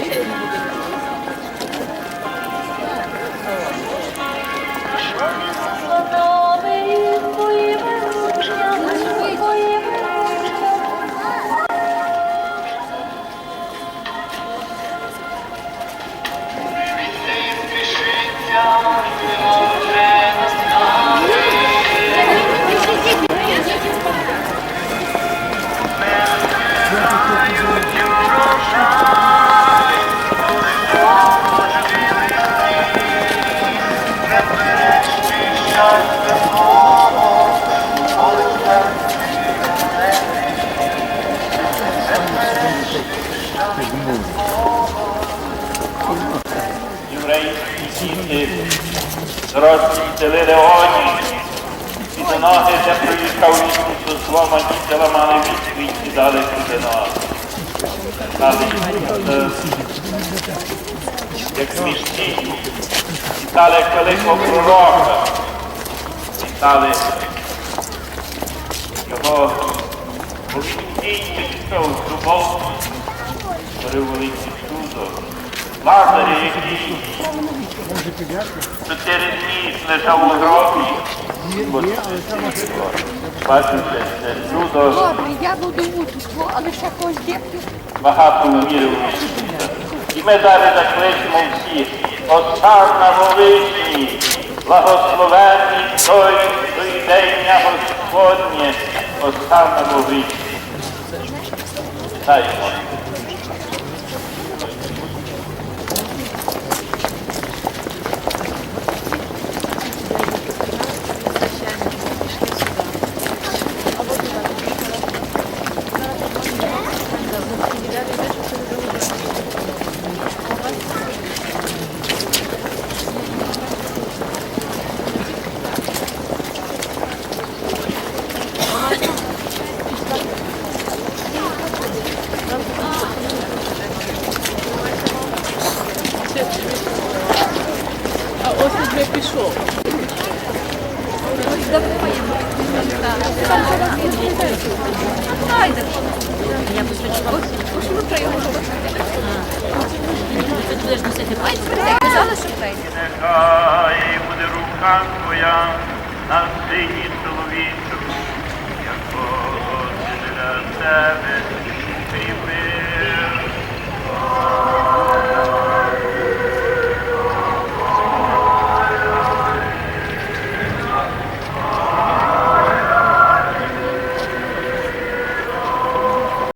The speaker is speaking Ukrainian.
Gracias. Єврейські сім'ї, зростіли леоні, і до нас я приїхав Ісусу, слома діти ламали відсвіт і дали сюди нас. Як смішні, стали великого пророка, стали його. Бо він дійсно пішов з любов велике чудо. Лазарі, який чотири дні лежав у гробі, бачите, це чудо, Добре, я буду уточку, але ще когось дітки. багато вірив в Ісуса. І ми далі закличемо всіх, Отцар на Волині, благословенний той, що йде ім'я Господнє, Отцар на Волині. Вітаємо. А ось вже пішов. Я посвячила. Ось ми прийому. Ти будеш носити пальці? Я казала, що прийде. Нехай буде рука твоя на сині